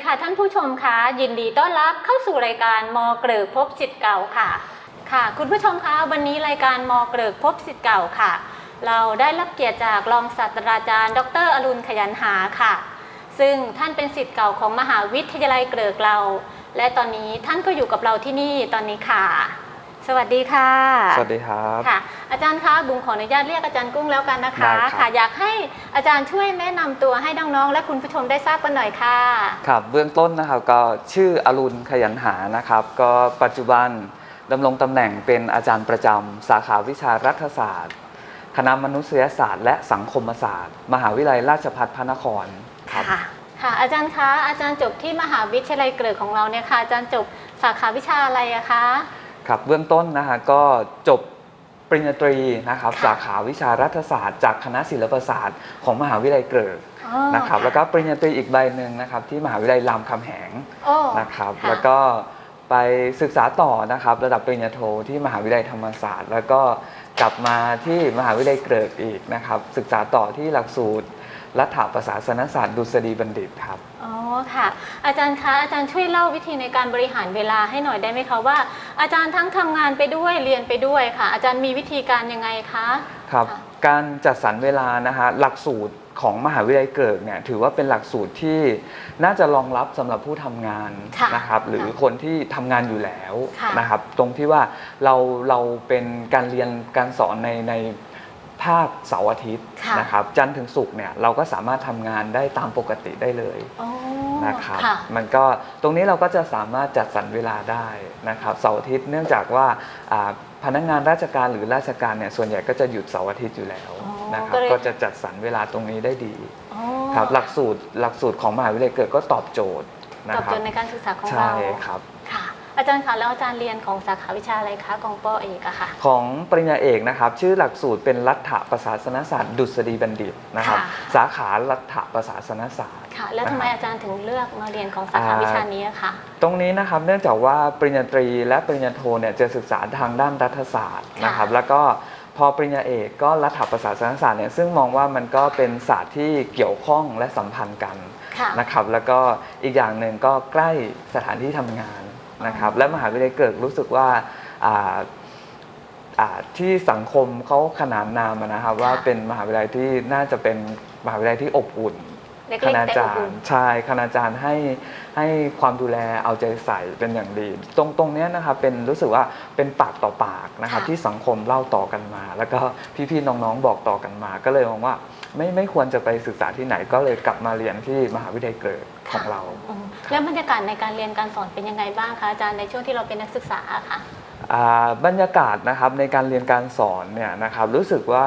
ีค่ะท่านผู้ชมคะยินดีต้อนรับเข้าสู่รายการมเกลือพบสิทธิ์เก่าค่ะ ค่ะ คุณผู้ชมคะวันนี้รายการมเกลือพบสิทธิ์เก่าค่ะ เราได้รับเกียรติจากรองศาสตราจารย์ ดร อรุณขยันหาค่ะ ซึ่งท่านเป็นสิทธิ์เก่าของมหาวิทยาลัยเกริกเรา และตอนนี้ท่านก็อยู่กับเราที่นี่ตอนนี้ค่ะ สวัสดีค่ะ สวัสดีครับ ค่ะ อาจารย์คะบุ๋มขออนุญาตเรียกอาจารย์กุ้งแล้วกันนะคะ ได้ครับ ค่ะ อยากให้อาจารย์ช่วยแนะนำตัวให้น้องๆและคุณผู้ชมได้ทราบกันหน่อยค่ะ ครับเบื้องต้นนะครับก็ชื่ออรุณขยันหานะครับ ก็ปัจจุบันดำรงตำแหน่งเป็นอาจารย์ประจำสาขาวิชารัฐศาสตร์ คณะมนุษยศาสตร์และสังคมศาสตร์ มหาวิทยาลัยราชภัฏพระนครครับ ค่ะ ค่ะ อาจารย์คะอาจารย์จบที่มหาวิทยาลัยเกริกของเราเนี่ยค่ะอาจารย์จบสาขาวิชาอะไรอะคะ ครับเบื้องต้นนะฮะก็จบปริญญาตรีนะครับค่ะสาขาวิชารัฐศาสตร์ จากคณะศิลปศาสตร์ของมหาวิทยาลัยเกริกอ๋อนะครับแล้วก็ปริญญาตรีอีกใบหนึ่งนะครับที่มหาวิทยาลัยรามคำแหงโอ้นะครับค่ะแล้วก็ไปศึกษาต่อนะครับระดับปริญญาโทที่มหาวิทยาลัยธรรมศาสตร์ แล้วก็กลับมาที่มหาวิทยาลัยเกริกอีกนะครับศึกษาต่อที่หลักสูตร รัฐประศาสนศาสตร์ดุษฎีบัณฑิตครับ อ๋อค่ะ อาจารย์คะอาจารย์ช่วยเล่าวิธีในการบริหารเวลาให้หน่อยได้ไหมคะว่า อาจารย์ทั้งทำงานไปด้วยเรียนไปด้วยค่ะ อาจารย์มีวิธีการยังไงคะ ครับค่ะการจัดสรรเวลานะฮะหลักสูตรของมหาวิทยาลัยเกิดเนี่ยถือว่าเป็นหลักสูตรที่น่าจะรองรับสำหรับผู้ทำงานค่ะนะครับหรือคนที่ทำงานอยู่แล้วค่ะนะครับตรงที่ว่าเราเราเป็นการเรียนการสอนในใน ภาคเสาร์อาทิตย์ค่ะ นะครับจันทร์ถึงศุกร์เนี่ยเราก็สามารถทำงานได้ตามปกติได้เลยอ๋อนะครับค่ะ มันก็ตรงนี้เราก็จะสามารถจัดสรรเวลาได้นะครับเสาร์อาทิตย์เนื่องจากว่าอ่าพนักงานราชการหรือราชการเนี่ยส่วนใหญ่ก็จะหยุดเสาร์อาทิตย์อยู่แล้วอ๋อนะครับก็เลย ก็จะจัดสรรเวลาตรงนี้ได้ดีอ๋อครับหลักสูตรหลักสูตรของมหาวิทยาลัยเกิดก็ตอบโจทย์นะตอบครัโจบทย์ในการศึกษาของใช่เรา ครับค่ะ อาจารย์คะแล้วอาจารย์เรียนของสาขาวิชาอะไรคะกองปอเอกอะค่ะ ของปริญญาเอกนะครับ ชื่อหลักสูตรเป็นรัฐประศาสนศาสตร์ดุษฎีบัณฑิตนะครับ ค่ะ สาขารัฐประศาสนศาสตร์ ค่ะ แล้วทำไมนะครับอาจารย์ถึงเลือกมาเรียนของสาขาวิชานี้อะคะตรงนี้นะครับเนื่องจากว่าปริญญาตรีและปริญญาโทเนี่ยจะศึกษาทางด้านรัฐศาสตร์ค่ะนะครับ แล้วก็พอปริญญาเอกก็รัฐประศาสนศาสตร์เนี่ยซึ่งมองว่ามันก็เป็นศาสตร์ที่เกี่ยวข้องและสัมพันธ์กันค่ะ นะครับ แล้วก็อีกอย่างหนึ่งก็ใกล้สถานที่ทำงาน นะครับและมหาวิทยาลัยเกิดรู้สึกว่าอ่าอ่าที่สังคมเขาขนานนามอะนะครับว่าเป็นมหาวิทยาลัยที่น่าจะเป็นมหาวิทยาลัยที่อบอุ่นเล็กคๆณาแต่จาอบรอุ่นย์ใช่คณาจารย์ให้ให้ความดูแลเอาใจใส่เป็นอย่างดี ตรงตรงเนี้ยนะครับเป็นรู้สึกว่าเป็นปากต่อปากนะครับค่ะที่สังคมเล่าต่อกันมา แล้วก็พี่ๆน้องๆบอกต่อกันมา ก็เลยมองว่าไม่ไม่ควรจะไปศึกษาที่ไหนก็เลยกลับมาเรียนที่มหาวิทยาลัยเกิด ของเราอืมแล้วบรรยากาศในการเรียนการสอนเป็นยังไงบ้างคะอาจารย์ในช่วงที่เราเป็นนักศึกษาอะค่ะอ่าบรรยากาศนะครับในการเรียนการสอนเนี่ยนะครับรู้สึกว่า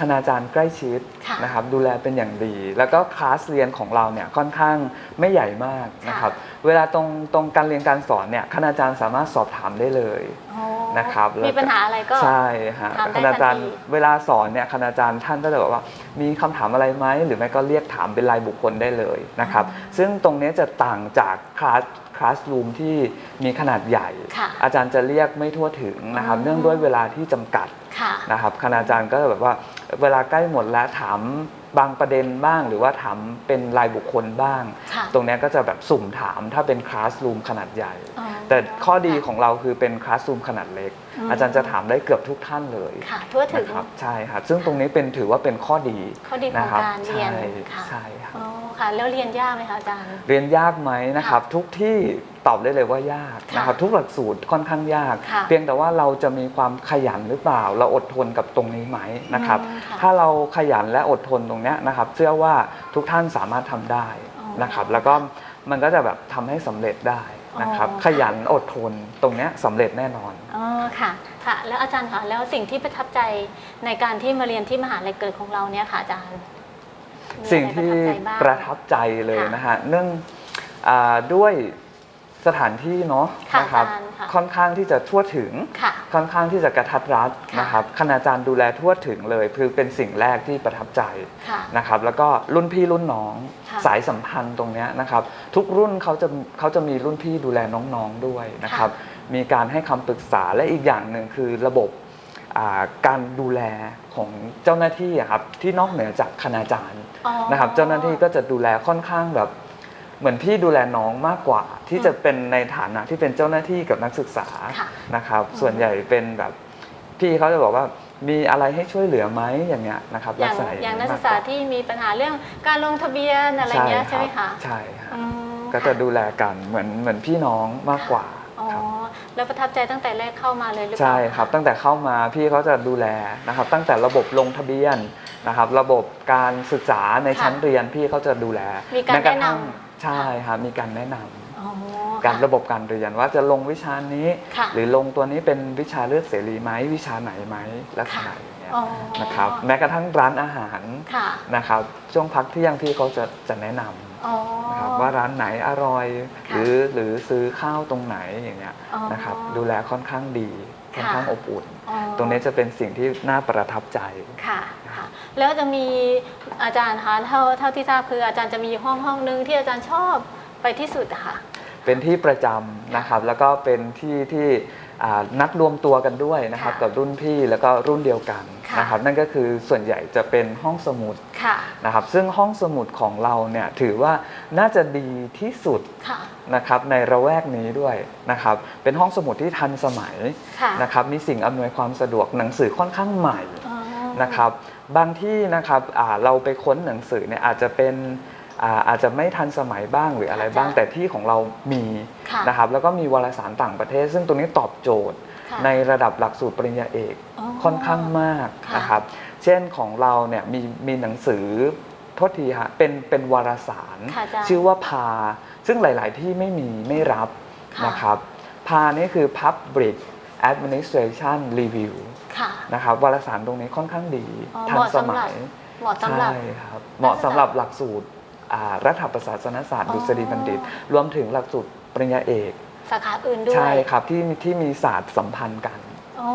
คณาจารย์ใกล้ชิดค่ะนะครับดูแลเป็นอย่างดี แล้วก็คลาสเรียนของเราเนี่ยค่อนข้างไม่ใหญ่มากนะครับเวลาตรงตรงการเรียนการสอนเนี่ยคณาจารย์สามารถสอบถามได้เลยอ๋อ นะครับแล้วก็มีปัญหาอะไรก็ใช่ฮะถามได้คณาจารย์ทันที เวลาสอนเนี่ยคณาจารย์ท่านก็จะบอกว่า มีคำถามอะไรไหมหรือไม่ก็เรียกถามเป็นรายบุคคลได้เลยนะครับ ซึ่งตรงเนี้ยจะต่างจากคลาสคลาสรูมที่มีขนาดใหญ่ ค่ะอาจารย์จะเรียกไม่ทั่วถึงนะครับอ๋อเนื่องด้วยเวลาที่จำกัด ค่ะ นะครับคณาจารย์ก็จะแบบว่าเวลาใกล้หมดแล้วถามบางประเด็นบ้าง หรือว่าถามเป็นรายบุคคลบ้าง ค่ะ ตรงเนี้ยก็จะแบบสุ่มถามถ้าเป็นคลาสรูมขนาดใหญ่ อ๋อแต่ข้อดีของเราคือเป็นคลาสรูมขนาดเล็ก อืม อาจารย์จะถามได้เกือบทุกท่านเลยค่ะ ทั่วถึง นะครับใช่ครับซึ่งตรงนี้เป็นถือว่าเป็นข้อดีข้อดีของนะครับการเรียนใช่ค่ะ ใช่ครับอ๋อค่ะ แล้วเรียนยากไหมคะอาจารย์ เรียนยากไหมนะครับ ทุกที่ตอบได้เลยว่ายากค่ะนะครับทุกหลักสูตรค่อนข้างยาก ค่ะ เพียงแต่ว่าเราจะมีความขยันหรือเปล่า เราอดทนกับตรงนี้ไหมนะครับ อืมค่ะ ถ้าเราขยันและอดทนตรงเนี้ยนะครับ เชื่อว่าทุกท่านสามารถทำได้อ๋อนะครับ แล้วก็มันก็จะแบบทำให้สำเร็จได้ นะครับอ๋อขยันอดทนตรงเนี้ยสำเร็จแน่นอน อ๋อค่ะค่ะ แล้วอาจารย์คะแล้วสิ่งที่ประทับใจในการที่มาเรียนที่มหาลัยเกิดของเราเนี่ยค่ะอาจารย์มีสิ่งอะไรที่บ้าง ประทับใจเลยค่ะนะฮะเนื่องอาด้วย สถานที่เนาะค่ะนะครับอาจารย์ค่ะค่อนข้างที่จะทั่วถึง ค่ะ ค่อนข้างที่จะกระทัดรัดค่ะ นะครับคณาจารย์ดูแลทั่วถึงเลยคือเป็นสิ่งแรกที่ประทับใจ ค่ะ นะครับแล้วก็รุ่นพี่รุ่นน้องค่ะสายสัมพันธ์ตรงเนี้ยนะครับ ทุกรุ่นเขาจะเขาจะมีรุ่นพี่ดูแลน้องๆด้วยนะครับ มีการให้คำปรึกษาและอีกอย่างหนึ่งคือระบบอ่าการดูแลของเจ้าหน้าที่อะครับที่นอกเหนือจากคณาจารย์อ๋อนะครับ เจ้าหน้าที่ก็จะดูแลค่อนข้างแบบ เหมือนพี่ดูแลน้องมากกว่า ที่อืมจะเป็นในฐานะที่เป็นเจ้าหน้าที่กับนักศึกษาค่ะนะครับอืมส่วนใหญ่เป็นแบบพี่เขาจะบอกว่ามีอะไรให้ช่วยเหลือไหมอย่างเงี้ยนะครับอย่างลัษณะอย่างนักมศึกษาที่มีปัญหาเรื่องการลงทะเบียนอะไรเงี้ยใช่ไหมรัคะบใช่ครับอืมก็จะค่ดูแลกันเหมือนเหมือนพี่น้องมากกว่าอ๋อครับ แล้วประทับใจตั้งแต่แรกเข้ามาเลยหรือเปล่า ใช่ครับะตั้งแต่เข้ามาพี่เขาจะดูแลนะครับ ตั้งแต่ระบบลงทะเบียนนะครับ ระบบการศึกษาในค่ะชั้นเรียนพี่เขาจะดูแลมีการม้ะทั่งแนะนำ ใช่ครับมีการแนะนำอ๋อการค่ะระบบการเรียนว่าจะลงวิชานี้ ค่ะ หรือลงตัวนี้เป็นวิชาเลือกเสรีไหมวิชาไหนไหมลักษณะอย่างเงี้ยอ๋อนะครับแม้กระทั่งร้านอาหารค่ะนะครับช่วงพักเที่ยงพี่เขาจะจะแนะนำอ๋อ นะครับว่าร้านไหนอร่อย ค่ะหรือหรือซื้อข้าวตรงไหนอย่างเงี้ยอ๋อนะครับดูแลค่อนข้างดีค่อนค่ะ ข้างอบอุ่น อ๋อตรงนี้จะเป็นสิ่งที่น่าประทับใจ ค่ะค่ะ แล้วจะมีอาจารย์คะเท่าเท่าที่ทราบคือ อาจารย์จะมีห้องห้องนึงที่อาจารย์ชอบไปที่สุดอะค่ะ เป็นที่ประจำนะครับ แล้วก็เป็นที่ที่อ่านัดรวมตัวกันด้วยนะครับค่ะกับรุ่นพี่แล้วก็รุ่นเดียวกันค่ะนะครับ นั่นก็คือส่วนใหญ่จะเป็นห้องสมุดค่ะนะครับ ซึ่งห้องสมุดของเราเนี่ยถือว่าน่าจะดีที่สุดค่ะนะครับในระแวกนี้ด้วยนะครับ เป็นห้องสมุดที่ทันสมัยค่ะนะครับ มีสิ่งอำนวยความสะดวกหนังสือค่อนข้างใหม่อ๋อนะครับ บางที่นะครับอ่าเราไปค้นหนังสือเนี่ยอาจจะเป็นอ่าอาจจะไม่ทันสมัยบ้างหรืออะไรบ้างค่ะแต่ที่ของเรามีค่ะนะครับแล้วก็มีวารสารต่างประเทศ ซึ่งตรงนี้ตอบโจทย์ค่ะในระดับหลักสูตรปริญญาเอกอ๋อค่อนข้างมากค่ะนะครับ เช่นของเราเนี่ยมีมีหนังสือโทษทีฮะเป็นเป็นวารสารค่ะอาจารย์ชื่อว่าพา ซึ่งหลาย ๆ ที่ไม่มีไม่รับค่ะนะครับ พานี่คือ Public Administration Review ค่ะ นะครับวารสารตรงนี้ค่อนข้างดีอ๋อทันสมัยเหมาะสำหรับ ใช่ครับเหมาะสำหรับหลักสูตรอ่ารัฐประศาสนศาสตร์อ๋อ ดุษฎีบัณฑิต รวมถึงหลักสูตรปริญญาเอก สาขาอื่นด้วยใช่ครับที่มีที่มีศาสตร์สัมพันธ์กัน อ๋อ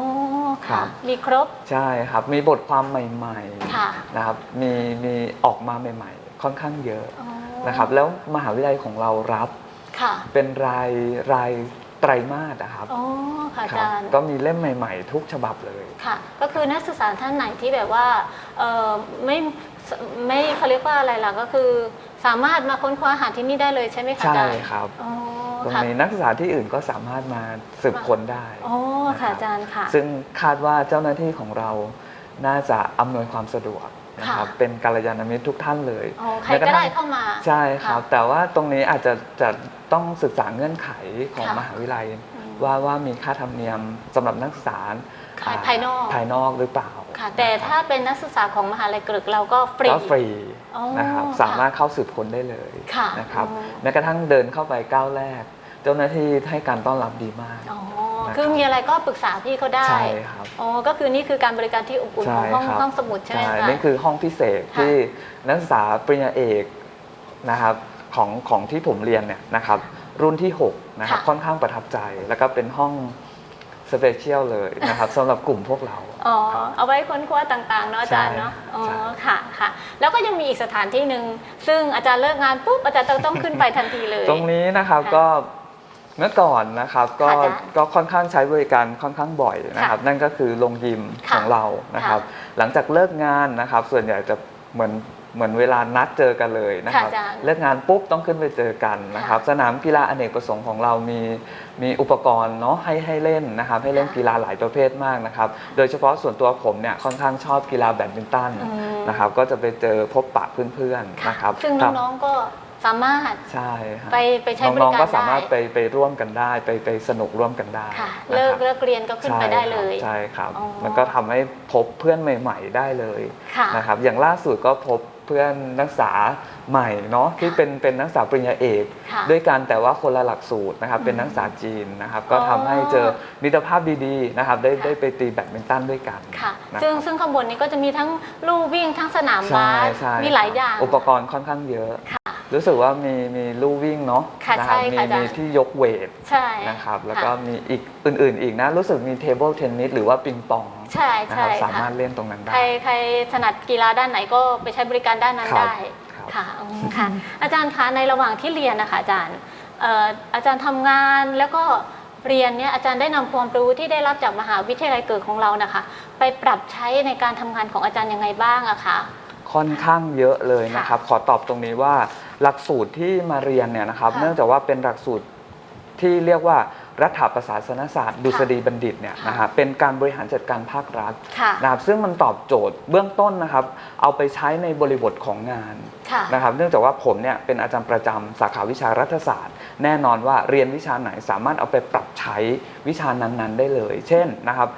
ครัค่ะ บ มีครบ ใช่ครับ มีบทความใหม่ค่ะ ๆนะครับมีมีออกมาใหม่ๆ ค่อนข้างเยอะอ๋อนะครับแล้วมหาวิทยาลัยของเรารับค่ะ เป็นรายราย ไตรมาสนะครับอ๋อค่ะอาครัจารย์ ก็มีเล่มใหม่ๆ ทุกฉบับเลย ค่ะ ก็คือนักศึกษาท่านไหนที่แบบว่าเออไม่ไม่เขาเรียกว่าอะไรล่ะก็คือสามารถมาค้นคว้าหาที่นี่ได้เลยใช่ไหมคะอาใช่จารย์ครับ อ๋อตรงค่ะนี้นักศึกษาที่อื่นก็สามารถมาสืบค้นได้ อ๋อค่ะอาจารย์ค่ะ ซึ่งคาดว่าเจ้าหน้าที่ของเราน่าจะอำนวยความสะดวกนะครับ ค่ะ เป็นกัลยาณมิตรทุกท่านเลย อ๋อใครแม้กก็ระทั่ได้งเข้ามา ใช่ครับะแต่ว่าตรงนี้อาจจะจะ ต้องศึกษาเงื่อนไขของค่ะมหาวิทยาลัยอืมว่าว่ามีค่าธรรมเนียมสำหรับนักศึกษาภายอ่ภายนอก ภายนอกหรือเปล่าค่ะ แต่นะครับถ้าเป็นนักศึกษาของมหาลัยเกรึกเราก็ฟรี ก็ฟรีอ๋อนะครับค่ะสามารถเข้าสืบค้นได้เลยค่ะนะครับอ๋อ แม้กระทั่งเดินเข้าไปก้าวแรก เจ้าหน้าที่ให้การต้อนรับดีมาก อ๋อนะครับ คือมีอะไรก็ปรึกษาพี่เขาได้ ใช่ครับ อ๋อ ก็คือนี่คือการบริการที่อบอุ่นของห้องใช่ครับ ห้องสมุดใช่ไหมใช่คะนี่คือห้องพิเศษค่ะที่นักศึกษาปริญญาเอกนะครับ ของของที่ผมเรียนเนี่ยนะครับรุ่นที่6นะครับค่ะ ค่อนข้างประทับใจ แล้วก็เป็นห้องสเปเชียลเลยนะครับสำหรับกลุ่มพวกเรา อ๋อเอาไว้ค้นคว้าต่างๆเนาะอาจารย์เนาะใช่อ๋อใช่ ค่ะค่ะ แล้วก็ยังมีอีกสถานที่หนึ่งซึ่งอาจารย์เลิกงานปุ๊บอาจารย์ต้องต้องขึ้นไปทันทีเลย ตรงนี้นะครับค่ะก็เมื่อก่อนนะครับก็ค่ะอาจารย์ก็ค่อนข้างใช้บริการค่อนข้างบ่อยนะครับ นั่นก็คือโรงยิมค่ะของเรานะครับ หลังจากเลิกงานนะครับ ส่วนใหญ่จะเหมือน เหมือนเวลานัดเจอกันเลยนะครับ ค่ะอาจารย์เลิกงานปุ๊บต้องขึ้นไปเจอกันนะครับค่ะสนามกีฬาอเนกประสงค์ของเรามีมีอุปกรณ์เนาะให้ให้เล่นนะครับ ให้เล่นค่ะกีฬาหลายประเภทมากนะครับ โดยเฉพาะส่วนตัวผมเนี่ยค่อนข้างชอบกีฬาแบดมินตันอืม นะครับ ก็จะไปเจอพบปะเพื่อนๆค่ะนะครับซึ่งครับน้องๆก็สามารถใช่ครับไปไปใช้บริน้องการๆก็สามารถได้ไปไปร่วมกันได้ ไปไปสนุกร่วมกันได้ค่ะนะเลิกครับเลิกเรียนก็ขึ้นไปได้เลยใช่ครับ อ๋อ มันก็ทำให้พบเพื่อนใหม่ ๆ ได้เลยค่ะ นะครับ อย่างล่าสุดก็พบ เพื่อนนักศึกษาใหม่เนาะที่เป็นเป็นนักศึกษาปริญญาเอก ค่ะด้วยกันแต่ว่าคนละหลักสูตรนะครับอืมเป็นนักศึกษาจีนนะครับ ก็อ๋อทำให้เจอมิตรภาพดีๆนะครับได้ค่ะได้ไปตีแบดมินตันด้วยกัน ค่ะ นะครับซึ่งซึ่งข้างบนนี้ก็จะมีทั้งลู่วิ่งทั้งสนามใช่บาสใช่ มีหลายอย่างอุปกรณ์ค่อนข้างเยอะ ค่ะ รู้สึกว่ามีมีลู่วิ่งเนาะค่ะนะใช่มีค่ะอาจารย์ มีที่ยกเวทใช่นะครับแล้วค่ะก็มีอีกอื่นๆอีกนะ รู้สึกมีเทเบิลเทนนิสหรือว่าปิงปอง ใช่นะคใช่รับสาค่ะมารถเล่นตรงนั้นได้ ใครใครถนัดกีฬาด้านไหนก็ไปใช้บริการด้านนั้นครับได้ครับ ค่ะอืมค่ะ อาจารย์คะในระหว่างที่เรียนนะคะอาจารย์เอ่ออาจารย์ทำงานแล้วก็เรียนเนี่ยอาจารย์ได้นำความรู้ที่ได้รับจากมหาวิทยาลัยเกิดของเรานะคะ ไปปรับใช้ในการทำงานของอาจารย์ยังไงบ้างอะคะ ค่อนข้างเยอะเลยนะครับ ขอตอบตรงนี้ว่าหลักสูตรที่มาเรียนเนี่ยนะครับ ค่ะเนื่องจากว่าเป็นหลักสูตรที่เรียกว่า รัฐประศาสนศาสตร์ดุษฎีบัณฑิตเนี่ยค่ะนะฮะเป็นการบริหารจัดการภาครัฐค่ะนะครับซึ่งมันตอบโจทย์เบื้องต้นนะครับ เอาไปใช้ในบริบทของงานค่ะนะครับเนื่องจากว่าผมเนี่ยเป็นอาจารย์ประจำสาขาวิชารัฐศาสตร์ แน่นอนว่าเรียนวิชาไหนสามารถเอาไปปรับใช้วิชานั้นๆได้เลย เช่นนะครับ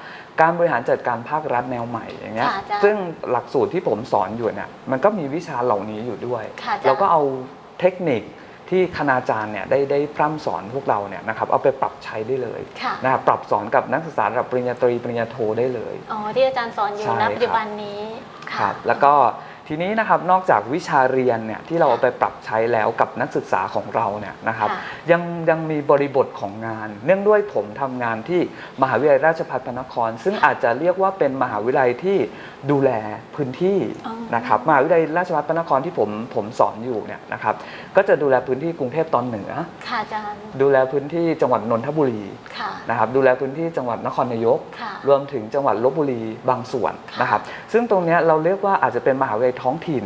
การบริหารจัดการภาครัฐแนวใหม่อย่างเงี้ยค่ะอาจารย์ซึ่งหลักสูตรที่ผมสอนอยู่เนี่ยมันก็มีวิชาเหล่านี้อยู่ด้วยค่ะอาจารย์เราก็เอาเทคนิค ที่คณาจารย์เนี่ยได้ได้พร่ำสอนพวกเราเนี่ยนะครับเอาไปปรับใช้ได้เลยค่ะนะครับปรับสอนกับนักศึกษาระดับปริญญาตรีปริญญาโทได้เลย อ๋อที่อาจารย์สอนอยู่ใช่ณปัจจุบันนี้ะครับแล้วก็ ทีนี้นะครับนอกจากวิชาเรียนเนี่ยที่เราเอาไปปรับใช้แล้วกับนักศึกษาของเราเนี่ยนะครับค่ะ ยังยังมีบริบทของงาน เนื่องด้วยผมทำงานที่มหาวิทยาลัยราชภัฏพระนคร ซึ่งอาจจะเรียกว่าเป็นมหาวิทยาลัยที่ดูแลพื้นที่อ๋อ นะครับมหาวิทยาลัยราชภัฏพระนครที่ผมผมสอนอยู่เนี่ยนะครับก็จะดูแลพื้นที่กรุงเทพตอนเหนือ ค่ะอาจารย์ดูแลพื้นที่จังหวัดนนทบุรีค่ะ นะครับดูแลพื้นที่จังหวัดนครนายก ค่ะ รวมถึงจังหวัดลบบุรีบางส่วนค่ะนะครับซึ่งตรงเนี้ยเราเรียกว่าอาจจะเป็นมหาวิทยาลัยท้องถิ่น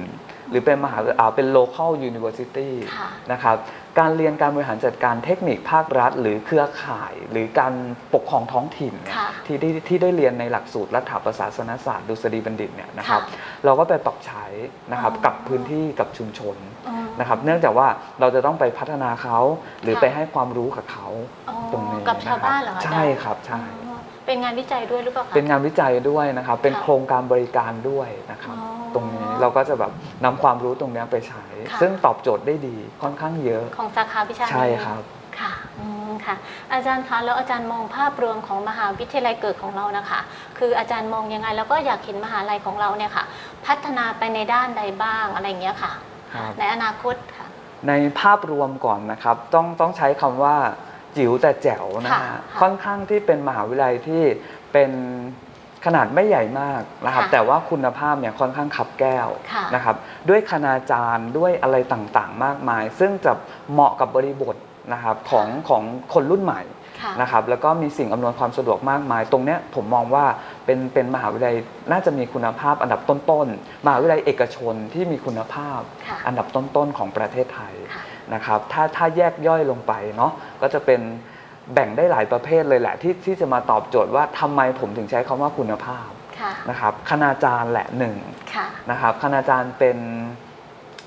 หรือเป็นมหาอ่าเป็น local university ค่ะนะครับการเรียนการบริหารจัดการเทคนิคภาครัฐ หรือเครือข่าย หรือการปกครองท้องถิ่นเนี่ยค่ะที่ได้ที่ได้เรียนในหลักสูตรรัฐประศาสนศาสตร์ดุษฎีบัณฑิตเนี่ยนะครับค่ะเราก็ไปปรับใช้นะครับอ๋อ กับพื้นที่กับชุมชนอ๋อนะครับเนื่องจากว่าเราจะต้องไปพัฒนาเขาหรือค่ะ ไปให้ความรู้กับเขาอ๋อตรงนี้กับชาวบ้านเหรอนะคอาบจารย์ใช่ครับใช่อ๋อ เป็นงานวิจัยด้วยหรือเปล่าคะ เป็นงานวิจัยด้วยนะครับ เป็นค่ะโครงการบริการด้วยนะครับ อ๋อตรงนี้เราก็จะแบบนำความรู้ตรงเนี้ยไปใช้ ค่ะ ซึ่งตอบโจทย์ได้ดีค่อนข้างเยอะ ของสาขาวิชานี้ใช่ครับ ค่ะอืมค่ะ อาจารย์คะแล้วอาจารย์มองภาพรวมของมหาวิทยาลัยเกิดของเรานะคะ คืออาจารย์มองยังไงแล้วก็อยากเห็นมหาลัยของเราเนี่ยค่ะ พัฒนาไปในด้านใดบ้างอะไรอย่างเงี้ยค่ะ ครับ ในอนาคตค่ะ ในภาพรวมก่อนนะครับ ต้องต้องใช้คำว่า จิ๋วแต่แจ๋วนะค่ะฮะค่ะค่อนข้างที่เป็นมหาวิทยาลัยที่เป็นขนาดไม่ใหญ่มากนะครับค่ะแต่ว่าคุณภาพเนี่ยค่อนข้างขับแก้วค่ะนะครับด้วยคณาจารย์ด้วยอะไรต่างๆ มากมาย ซึ่งจะเหมาะกับบริบทนะครับของของคนรุ่นใหม่ค่ะ นะครับแล้วก็มีสิ่งอำนวยความสะดวกมากมาย ตรงเนี้ยผมมองว่าเป็นเป็นมหาวิทยาลัยน่าจะมีคุณภาพอันดับต้นๆมหาวิทยาลัยเอกชนที่มีคุณภาพค่ะ อันดับต้นๆของประเทศไทย ค่ะ นะครับถ้าถ้าแยกย่อยลงไปเนาะก็จะเป็นแบ่งได้หลายประเภทเลยแหละที่ที่จะมาตอบโจทย์ว่าทำไมผมถึงใช้คำว่าคุณภาพค่ะนะครับคณาจารย์แหละหนึ่งค่ะนะครับคณาจารย์เป็น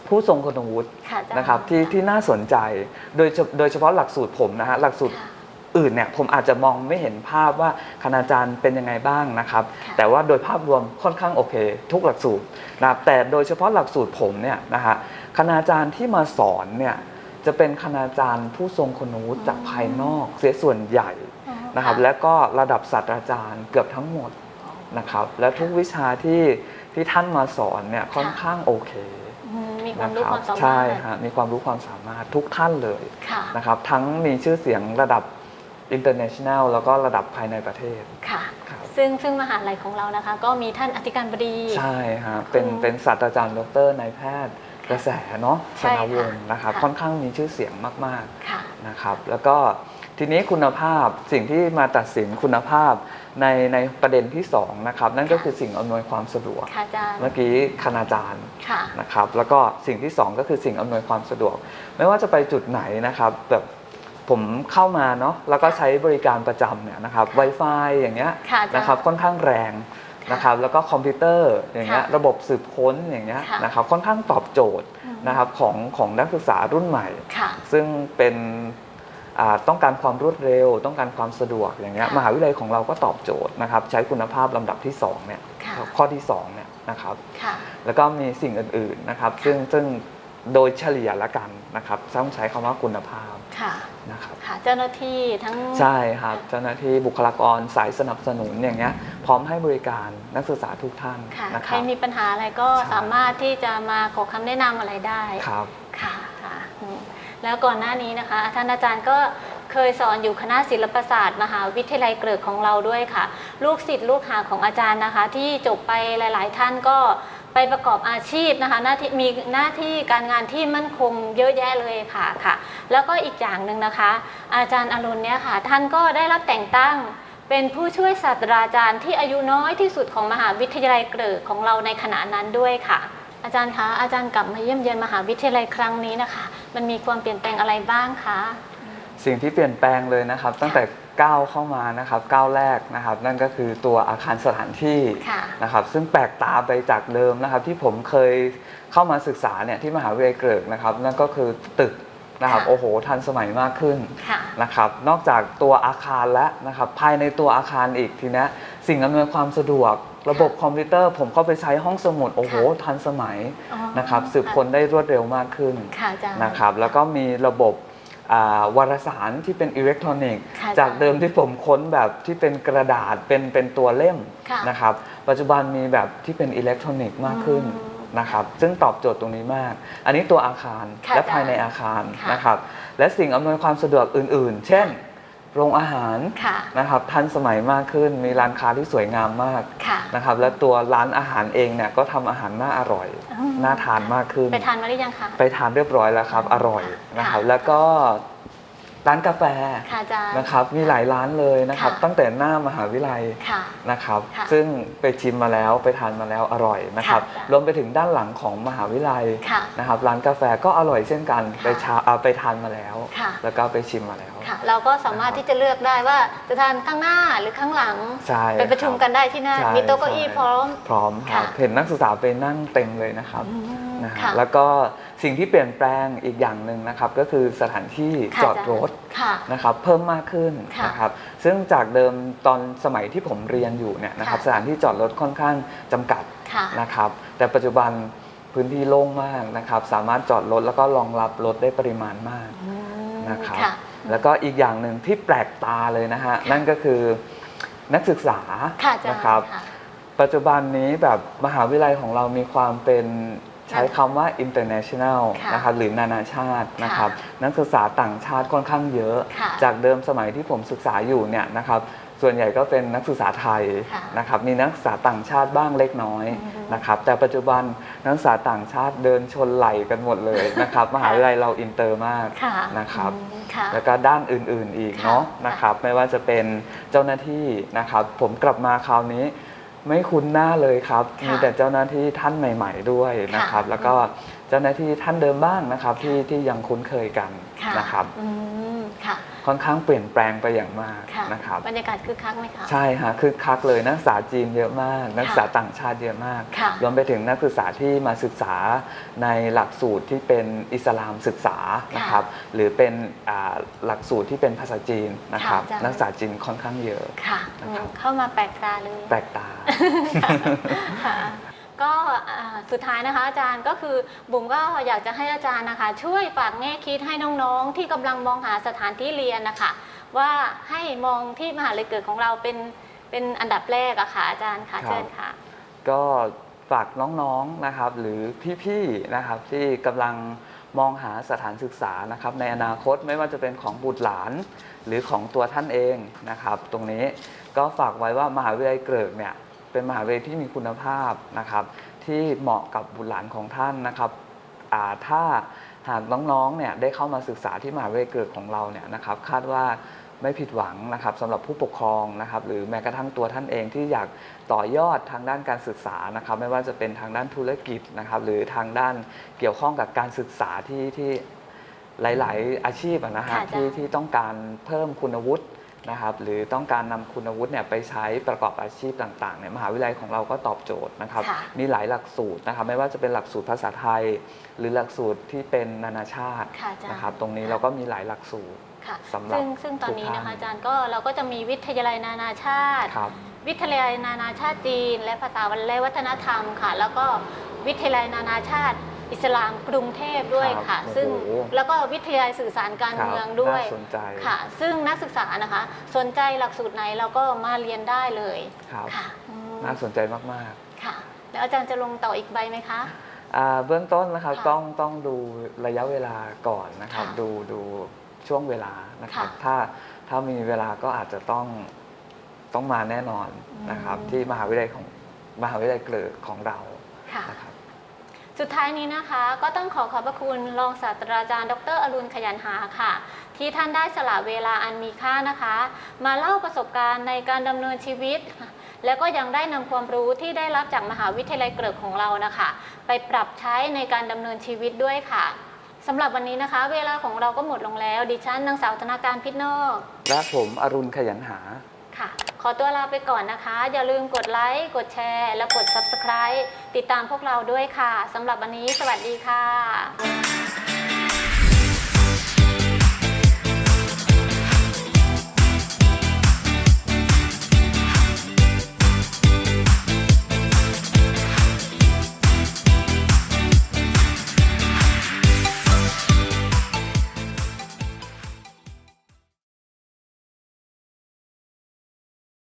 ผู้ทรงคุณวุฒิค่ะอาจารย์นะครับที่ที่น่าสนใจโดยเฉโดยเฉพาะหลักสูตรผมนะฮะหลักสูตรค่ะอื่นเนี่ยผมอาจจะมองไม่เห็นภาพว่าคณาจารย์เป็นยังไงบ้างนะครับค่ะแต่ว่าโดยภาพรวมค่อนข้างโอเค ทุกหลักสูตรนะครับแต่โดยเฉพาะหลักสูตรผมเนี่ยนะฮะ คณาจารย์ที่มาสอนเนี่ยจะเป็นคณาจารย์ผู้ทรงคุณวุฒิจากภายนอกเสียส่วนใหญ่อ๋อนะครับ และก็ระดับศาสตราจารย์เกือบทั้งหมดนะครับ และทุกวิชาที่ที่ท่านมาสอนเนี่ยค่อนข้างโอเคอืมมีความนะรู้ครัความสามารถใช่ฮะมีความรู้ความสามารถทุกท่านเลยค่ะนะครับ ทั้งมีชื่อเสียงระดับ international แล้วก็ระดับภายในประเทศค่ะครับซึ่งซึ่งมหาลัยของเรานะคะ ก็มีท่านอธิการบดี ใช่ฮะเป็นอืมเป็นศาสตราจารย์ดรนายแพทย์ กระแสเนาะใช่ชค่ะนวงศ์นะครับ ค่ะค่อนข้างมีชื่อเสียงมากค่ะ ๆนะครับ แล้วก็ทีนี้คุณภาพสิ่งที่มาตัดสินคุณภาพในในประเด็นที่สองนะครับนั่นก็คือสิ่งอำนวยความสะดวก ค่ะอาจารย์เมื่อกี้คณาจารย์ ค่ะ นะครับแล้วก็สิ่งที่สองก็คือสิ่งอำนวยความสะดวก ไม่ว่าจะไปจุดไหนนะครับแบบผมเข้ามาเนาะแล้วก็ใช้บริการประจำเนี่ยนะครับ Wi-Fi อย่างเงี้ยค่ะอาจารย์นะครับค่อนข้างแรงค่ะ นะครับแล้วก็คอมพิวเตอร์อย่างเงี้ยค่ะระบบสืบค้นอย่างเงี้ยค่ะนะครับค่อนข้างตอบโจทย์อืมนะครับของของนักศึกษารุ่นใหม่ค่ะซึ่งเป็นอ่าต้องการความรวดเร็ว ต้องการความสะดวกอย่างเงี้ยค่ะมหาวิทยาลัยของเราก็ตอบโจทย์นะครับใช้คุณภาพลำดับที่สองเนี่ยค่ะข้อที่สองเนี่ยนะครับค่ะแล้วก็มีสิ่งอื่นๆนะครับซึ่งซึ่งโดยเฉลี่ยละกันนะครับต้องใช้คำว่าคุณภาพค่ะ นะครับค่ะเจ้าหน้าที่ทั้งใช่ครับเจ้าหน้าที่บุคลากรสายสนับสนุนอย่างเงี้ยพร้อมให้บริการนักศึกษาทุกท่านค่ะนะคใครรับมีปัญหาอะไรก็ใช่สามารถที่จะมาขอคำแนะนำอะไรได้ครับค่ะค่ะอืมแล้วก่อนหน้านี้นะคะท่านอาจารย์ก็เคยสอนอยู่คณะศิลปศาสตร์มหาวิทยาลัยเกริกของเราด้วยค่ะ ลูกศิษย์ลูกหาของอาจารย์นะคะ ที่จบไปหลาย ๆ ท่านก็ ไปประกอบอาชีพนะคะหน้าที่มีหน้าที่การงานที่มั่นคงเยอะแยะเลยค่ะค่ะ แล้วก็อีกอย่างหนึ่งนะคะ อาจารย์อรุณเนี่ยค่ะ ท่านก็ได้รับแต่งตั้งเป็นผู้ช่วยศาสตราจารย์ที่อายุน้อยที่สุดของมหาวิทยาลัยเกริกของเราในขณะนั้นด้วยค่ะ อาจารย์คะอาจารย์กลับมาเยี่ยมเยียนมหาวิทยาลัยครั้งนี้นะคะ มันมีความเปลี่ยนแปลงอะไรบ้างคะสิ่งที่เปลี่ยนแปลงเลยนะครับ ตั้งแต่ ก้าวเข้ามานะครับก้าวแรกนะครับ นั่นก็คือตัวอาคารสถานที่ค่ะนะครับ ซึ่งแปลกตาไปจากเดิมนะครับ ที่ผมเคยเข้ามาศึกษาเนี่ยที่มหาวิทยาลัยเกริกนะครับ นั่นก็คือตึกนะครับค่ะโอ้โหทันสมัยมากขึ้นค่ะนะครับ นอกจากตัวอาคารแล้วนะครับ ภายในตัวอาคารอีกทีนี้สิ่งอำนวยความสะดวก ระบบคอมพิวเตอร์ ผมเข้าไปใช้ห้องสมุดโอ้โหค่ะทันสมัยอ๋อนะครับ สืบค้นได้รวดเร็วมากขึ้นค่ะอาจารย์นะครับ แล้วก็มีระบบอ่า วารสารที่เป็นอิเล็กทรอนิกส์ ค่ะจากเดิมที่ผมค้นแบบที่เป็นกระดาษเป็นเป็นตัวเล่มค่ะนะครับ ปัจจุบันมีแบบที่เป็นอิเล็กทรอนิกส์มากขึ้นอืมนะครับ ซึ่งตอบโจทย์ตรงนี้มาก อันนี้ตัวอาคารค่ะและอาจารย์ภายในอาคารค่ะนะครับ และสิ่งอำนวยความสะดวกอื่น ๆ เช่น โรงอาหารค่ะ นะครับทันสมัยมากขึ้นมีร้านค้าที่สวยงามมากค่ะนะครับ และตัวร้านอาหารเองเนี่ยก็ทำอาหารน่าอร่อย อืมน่าทานมากขึ้น ไปทานมาหรือยังคะ ไปทานเรียบร้อยแล้วครับค่ะอร่อยนะครับ ค่ะ แล้วก็ ร้านกาแฟค่ะอาจารย์ นะครับมีหลายร้านเลยนะครับ ค่ะตั้งแต่หน้ามหาวิทยาลัยค่ะ นะครับ ค่ะซึ่งไปชิมมาแล้วไปทานมาแล้วอร่อยนะครับค่ะรวมไปถึงด้านหลังของมหาวิทยาลัยค่ะนะครับร้านกาแฟก็อร่อยเช่นกันค่ะไปชาเอาไปทานมาแล้ว ค่ะ แล้วก็ไปชิมมาแล้ว ค่ะ เราก็สามารถที่จะเลือกได้ว่าจะทานข้างหน้าหรือข้างหลัง ใช่ไปประชุมคบกันได้ที่นั่นใช่มีโต๊ะเก้าอี้ใช่ พร้อม พร้อมครับค่ะเห็นนักศึกษาไปนั่งเต็มเลยนะครับอืมนะฮะค่ะ แล้วก็ สิ่งที่เปลี่ยนแปลงอีกอย่างหนึ่งนะครับก็คือสถานที่ค่ะจอดรถค่ะ นะครับเพิ่มมากขึ้นค่ะนะครับซึ่งจากเดิมตอนสมัยที่ผมเรียนอยู่เนี่ยนะครับค่ะ สถานที่จอดรถค่อนข้างจำกัดค่ะ นะครับแต่ปัจจุบันพื้นที่โล่งมากนะครับสามารถจอดรถแล้วก็รองรับรถได้ปริมาณมาก อืมนะครับ ค่ะ แล้วก็อีกอย่างหนึ่งที่แปลกตาเลยนะฮะนั่นก็คือนักศึกษาค่ะอาจารย์นะครับ ค่ะ ปัจจุบันนี้แบบมหาวิทยาลัยของเรามีความเป็น ใช้คำว่า international ค่ะนะครับหรือนานาชาตินะครับนักศึกษาต่างชาติค่อนข้างเยอะ ค่ะจากเดิมสมัยที่ผมศึกษาอยู่เนี่ยนะครับส่วนใหญ่ก็เป็นนักศึกษาไทยค่ะนะครับมีนักศึกษาต่างชาติบ้างเล็กน้อยอือฮึนะครับแต่ปัจจุบันนักศึกษาต่างชาติเดินชนไหลกันหมดเลยนะครับมหาวิทยาลัยเราอินเตอร์มาก ค่ะนะครับ อืมค่ะ แล้วก็ด้านอื่นๆอีกค่ะเนาะค่ะ นะครับไม่ว่าจะเป็นเจ้าหน้าที่นะครับ ผมกลับมาคราวนี้ ไม่คุ้นหน้าเลยครับค่ะมีแต่เจ้าหน้าที่ท่านใหม่ ๆ ด้วยนะครับค่ะแล้วก็เจ้าหน้าที่ท่านเดิมบ้างนะครับที่ที่ยังคุ้นเคยกันค่ะนะครับอืมค่ะ ค่อนข้างเปลี่ยนแปลงไปอย่างมากค่ะนะครับบรรยากาศคึกคักไหมคะ ใช่ฮะคือคักเลยนักศึกษาจีนเยอะมาก นักศึกษาต่างชาติเยอะมาก ค่ะรวมไปถึงนักศึกษาที่มาศึกษาในหลักสูตรที่เป็นอิสลามศึกษานะครับหรือเป็นอ่าหลักสูตรที่เป็นภาษาจีนนะครับค่ะอาจารย์ นักศึกษาจีนค่อนข้างเยอะ ค่ะนะครับอืมเข้ามาแปลกตาเลยแปลกตา ค่ะ ก็อ่าสุดท้ายนะคะอาจารย์ก็คือบุ๋มก็อยากจะให้อาจารย์นะคะ ช่วยฝากแง่คิดให้น้องๆ ที่กำลังมองหาสถานที่เรียนนะคะ ว่าให้มองที่มหาลัยเกิดของเราเป็นเป็นอันดับแรกอะค่ะอาจารย์ค่ะครับเชิญค่ะ ก็ฝากน้องๆนะครับ หรือพี่ๆนะครับที่กำลังมองหาสถานศึกษานะครับ ในอนาคตไม่ว่าจะเป็นของบุตรหลาน หรือของตัวท่านเองนะครับ ตรงนี้ก็ฝากไว้ว่ามหาวิทยาลัยเกริกเนี่ย เป็นมหาวิทยาลัยที่มีคุณภาพนะครับ ที่เหมาะกับบุตรหลานของท่านนะครับอ่าถ้าหากน้องๆเนี่ยได้เข้ามาศึกษาที่มหาวิทยาลัยเกริกของเราเนี่ยนะครับ คาดว่าไม่ผิดหวังนะครับสำหรับผู้ปกครองนะครับ หรือแม้กระทั่งตัวท่านเองที่อยากต่อยอดทางด้านการศึกษานะครับ ไม่ว่าจะเป็นทางด้านธุรกิจนะครับ หรือทางด้านเกี่ยวข้องกับการศึกษาที่ที่หลาย ๆ อาชีพอะนะฮะค่ะอาจารย์ที่ที่ต้องการเพิ่มคุณวุฒิ นะครับหรือต้องการนำคุณวุฒิเนี่ยไปใช้ประกอบอาชีพต่างๆเนี่ยมหาวิทยาลัยของเราก็ตอบโจทย์นะครับค่ะมีหลายหลักสูตรนะครับ ไม่ว่าจะเป็นหลักสูตรภาษาไทย หรือหลักสูตรที่เป็นนานาชาติค่ะอาจารย์นะครับ ตรงนี้เราก็มีหลายหลักสูตรค่ะสำหรับซึ่งซึ่งตอนนี้ทุกนะคะท่านอาจารย์ก็เราก็จะมีวิทยาลัยนานาชาติครับวิทยาลัยนานาชาติจีน และภาษาและวัฒนธรรมค่ะ แล้วก็วิทยาลัยนานาชาติ อิสลามกรุงเทพด้วยครับค่ะโอ้โหซึ่งแล้วก็วิทยาลัยสื่อสารการครับเมืองด้วยน่าสนใจ ค่ะ ซึ่งนักศึกษานะคะ สนใจหลักสูตรไหนเราก็มาเรียนได้เลยครับ ค่ะอืมน่าสนใจมากค่ะ แล้วอาจารย์จะลงต่ออีกใบไหมคะ ๆอ่าเบื้องต้นนะครับค่ะต้องต้องดูระยะเวลาก่อนนะครับ ค่ะดูดูช่วงเวลานะครับ ค่ะถ้าถ้ามีเวลาก็อาจจะต้องต้องมาแน่นอนนะครับ อืม ที่มหาวิทยาลัยของมหาวิทยาลัยเกริกของเราค่ะ นะครับ สุดท้ายนี้นะคะก็ต้องขอขอบพระคุณรองศาสตราจารย์ ดรอรุณขยันหาค่ะ ที่ท่านได้สละเวลาอันมีค่านะคะ มาเล่าประสบการณ์ในการดำเนินชีวิต แล้วก็ยังได้นำความรู้ที่ได้รับจากมหาวิทยาลัยเกริกของเรานะคะ ไปปรับใช้ในการดำเนินชีวิตด้วยค่ะสำหรับวันนี้นะคะ เวลาของเราก็หมดลงแล้ว ดิฉันนางสาวธนาการพิษนอกและผมอรุณขยันหาค่ะ ขอตัวลาไปก่อนนะคะ อย่าลืมกดไลค์ กดแชร์ และกด Subscribe ติดตามพวกเราด้วยค่ะสำหรับวันนี้สวัสดีค่ะ